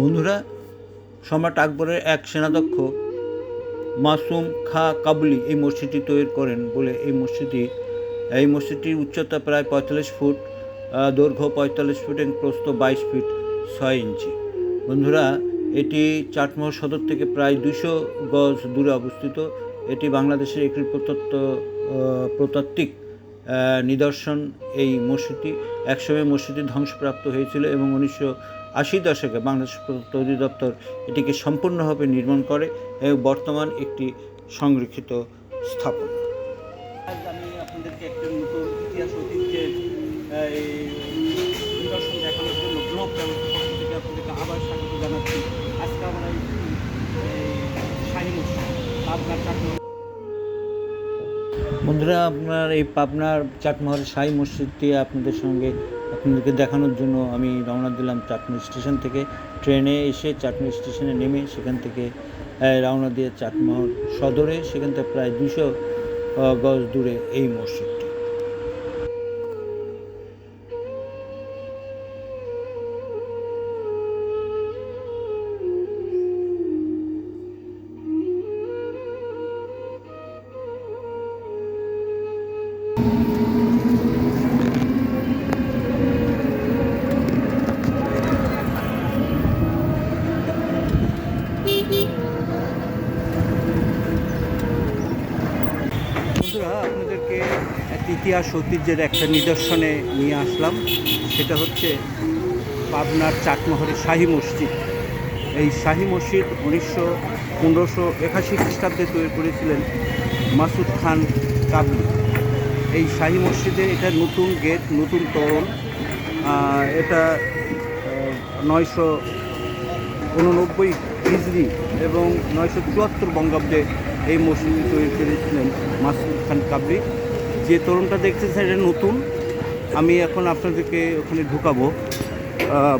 বন্ধুরা, সম্রাট আকবরের এক সেনাধ্যক্ষ মাসুম খা কাবুলি এই মসজিদটি তৈরি করেন বলে এই মসজিদটি এই মসজিদটির উচ্চতা প্রায় পঁয়তাল্লিশ ফুট দৈর্ঘ্য পঁয়তাল্লিশ ফুট এবং প্রস্থ বাইশ ফিট ছয় ইঞ্চি। বন্ধুরা, এটি চাটমোহর সদর থেকে প্রায় দুশো গজ দূরে অবস্থিত। এটি বাংলাদেশের একটি প্রতত্ত্ব প্রতাত্ত্বিক নিদর্শন এই মসজিদটি। একসময় মসজিদটি ধ্বংসপ্রাপ্ত হয়েছিল এবং উনিশশো আশি দশকে বাংলাদেশ প্রত্নতত্ত্ব দপ্তর এটিকে সম্পূর্ণভাবে নির্মাণ করে এবং বর্তমান একটি সংরক্ষিত স্থাপনা। আমি আপনাদেরকে একটা নতুন ইতিহাস ঐতিহ্যের নিদর্শন দেখানোর জন্য ব্লগ ব্যবস্থা আপনাদেরকে আবার স্বাগত জানাচ্ছি। আজকে আমরা এই বন্ধুরা, আপনার এই পাবনার চাটমহল সাই মসজিদটি আপনাদের সঙ্গে আপনাদেরকে দেখানোর জন্য আমি রওনা দিলাম চাটনি স্টেশন থেকে। ট্রেনে এসে চাটনি স্টেশনে নেমে সেখান থেকে রওনা দিয়ে চাটমহল সদরে, সেখান থেকে প্রায় দুশো গজ দূরে এই মসজিদটি ইতিহাস ঐতিহ্যের একটা নিদর্শনে নিয়ে আসলাম। সেটা হচ্ছে পাবনার চাটমোহরের শাহী মসজিদ। এই শাহী মসজিদ উনিশশো পনেরোশো একাশি খ্রিস্টাব্দে তৈরি করেছিলেন মাসুদ খান কাবলি। এই শাহী মসজিদে এটা নতুন গেট নতুন আহ, এটা নয়শো উননব্বই হিজড়ি এবং নয়শো চুয়াত্তর বঙ্গাব্দে এই মসজিদটি তৈরি করেছিলেন মাসুদ খান কাবলি। যে তরুণটা দেখতেছেন এটা নতুন। আমি এখন আপনাদেরকে ওখানে ঢুকাবো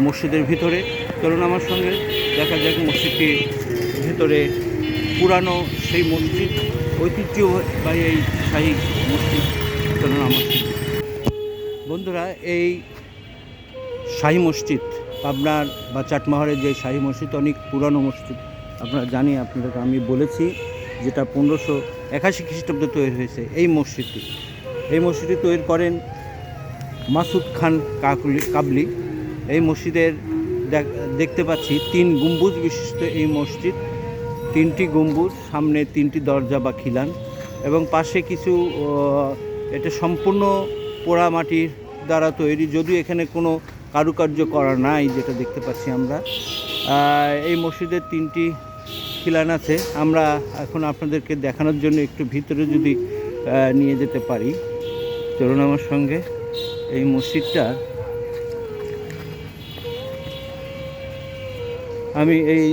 মসজিদের ভিতরে। চলুন আমার সঙ্গে, দেখা যাক মসজিদটির ভিতরে পুরানো সেই মসজিদ, ঐতিহ্যবাহী এই শাহী মসজিদ। চলুন আমার বন্ধুরা, এই শাহী মসজিদ আপনার বা চাটমাহরের যে শাহী মসজিদ, অনেক পুরানো মসজিদ। আপনারা জানি আপনাদেরকে আমি বলেছি, যেটা পনেরোশো একাশি খ্রিস্টাব্দে তৈরি হয়েছে এই মসজিদটি। এই মসজিদটি তৈরি করেন মাসুদ খান কাকলি কাবলি। এই মসজিদের দেখ- দেখতে পাচ্ছি তিন গম্বুজ বিশিষ্ট এই মসজিদ। তিনটি গম্বুজ, সামনে তিনটি দরজা বা খিলান এবং পাশে কিছু এটা সম্পূর্ণ পোড়া মাটির দ্বারা তৈরি। যদিও এখানে কোনো কারুকার্য করা নাই, যেটা দেখতে পাচ্ছি আমরা। এই মসজিদের তিনটি খিলান আছে। আমরা এখন আপনাদেরকে দেখানোর জন্য একটু ভিতরে যদি নিয়ে যেতে পারি। চলুন আমার সঙ্গে। এই মসজিদটা আমি এই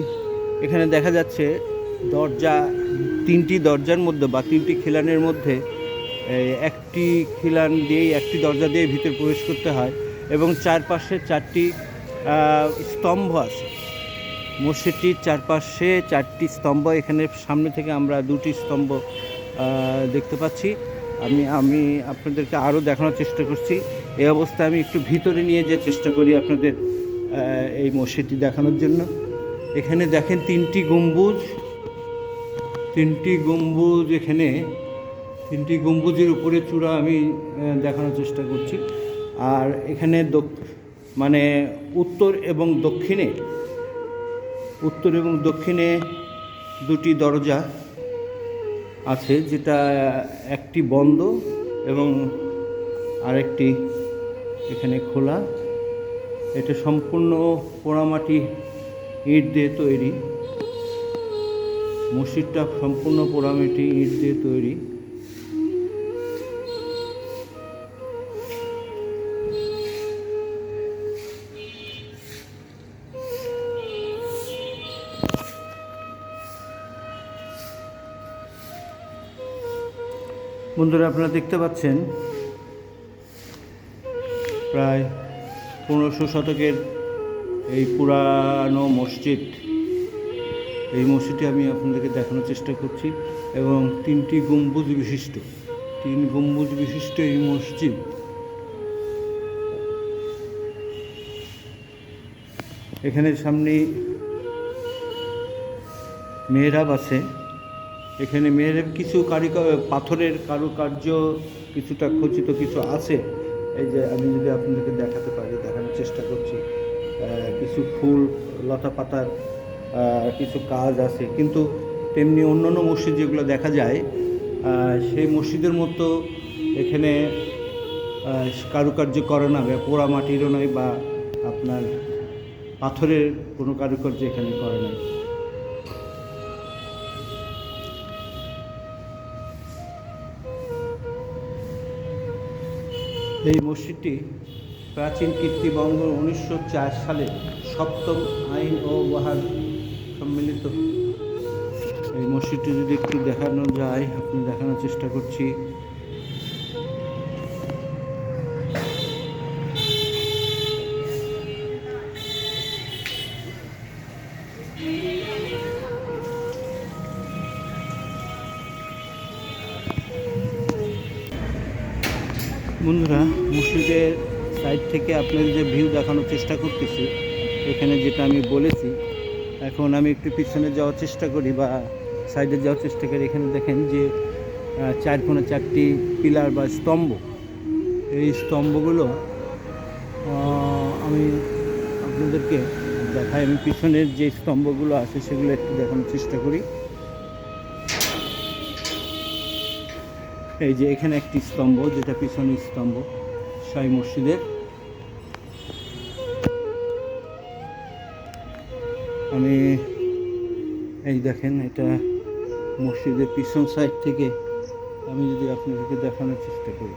এখানে দেখা যাচ্ছে দরজা, তিনটি দরজার মধ্যে বা তিনটি খিলানের মধ্যে একটি খিলান দিয়েই একটি দরজা দিয়ে ভিতরে প্রবেশ করতে হয় এবং চারপাশে চারটি স্তম্ভ আছে। মসজিদটির চারপাশে চারটি স্তম্ভ, এখানে সামনে থেকে আমরা দুটি স্তম্ভ দেখতে পাচ্ছি। আমি আমি আপনাদেরকে আরও দেখানোর চেষ্টা করছি। এই অবস্থায় আমি একটু ভিতরে নিয়ে যে চেষ্টা করি আপনাদের এই মসজিদটি দেখানোর জন্য। এখানে দেখেন তিনটি গম্বুজ তিনটি গম্বুজ এখানে, তিনটি গম্বুজের উপরে চূড়া আমি দেখানোর চেষ্টা করছি। আর এখানে মানে উত্তর এবং দক্ষিণে, উত্তর এবং দক্ষিণে দুটি দরজা। আছে, যেটা একটি বন্ধ এবং আরেকটি এখানে খোলা। এটা সম্পূর্ণ পোড়ামাটি ইট দিয়ে তৈরি। মসজিদটা সম্পূর্ণ পোড়ামাটি ইট দিয়ে তৈরি। বন্ধুরা, আপনারা দেখতে পাচ্ছেন প্রায় পনেরোশো শতকের এই পুরানো মসজিদ। এই মসজিদটি আমি আপনাদেরকে দেখানোর চেষ্টা করছি এবং তিনটি গম্বুজ বিশিষ্ট। তিন গম্বুজ বিশিষ্ট এই মসজিদ। এখানে সামনে মেহরাব আছে। এখানে মেহরাব কিছু কারিগর পাথরের কারুকার্য, কিছুটা খচিত কিছু আছে। এই যে আমি যদি আপনাদেরকে দেখাতে পারি, দেখানোর চেষ্টা করছি। কিছু ফুল, লতা পাতার কিছু কাজ আছে। কিন্তু তেমনি অন্যান্য মসজিদ যেগুলো দেখা যায় সেই মসজিদের মতো এখানে কারুকার্য করে না। পোড়া মাটিরও নয় বা আপনার পাথরের কোনো কারুকার্য এখানে করে নাই। এই মসজিদটি প্রাচীন কীর্তিবঙ্গ উনিশশো চার সালে সপ্তম আইন ও ওয়াহার সম্মিলিত। এই মসজিদটি যদি একটু দেখানো যায় আপনি দেখানোর চেষ্টা করছি। বন্ধুরা, মসজিদের সাইড থেকে আপনাদের যে ভিউ দেখানোর চেষ্টা করতেছি, এখানে যেটা আমি বলেছি, এখন আমি একটু পিছনে যাওয়ার চেষ্টা করি বা সাইডে যাওয়ার চেষ্টা করি। এখানে দেখেন যে চার কোণে চারটি পিলার বা স্তম্ভ। এই স্তম্ভগুলো আমি আপনাদেরকে দেখাই। আমি পিছনের যে স্তম্ভগুলো আছে, সেগুলো একটু দেখানোর চেষ্টা করি। এই যে এখানে একটি স্তম্ভ, যেটা পিছনের স্তম্ভ শাহী মসজিদের। আমি এই দেখেন, এটা মসজিদের পিছন সাইড থেকে আমি যদি আপনাদেরকে দেখানোর চেষ্টা করি।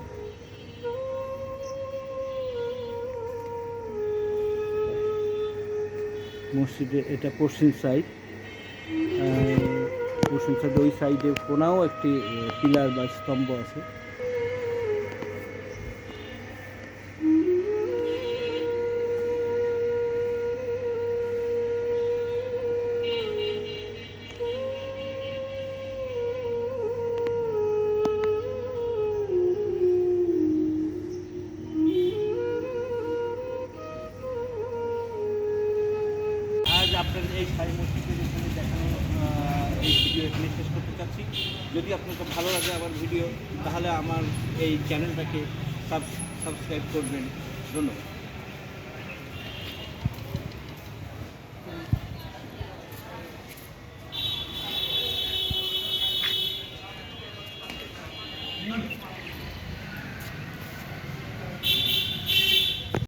মসজিদের এটা পশ্চিম সাইড। পশ্চিম সাইড ওই সাইডে কোনাও একটি পিলার বা স্তম্ভ আছে। আপনার এই শাড়ি মসজিদের এখানে দেখানো এই ভিডিও এখানে শেষ করতে চাচ্ছি। যদি আপনাকে ভালো লাগে আমার ভিডিও তাহলে আমার এই চ্যানেলটাকে সাবস্ক্রাইব করবেন। ধন্যবাদ।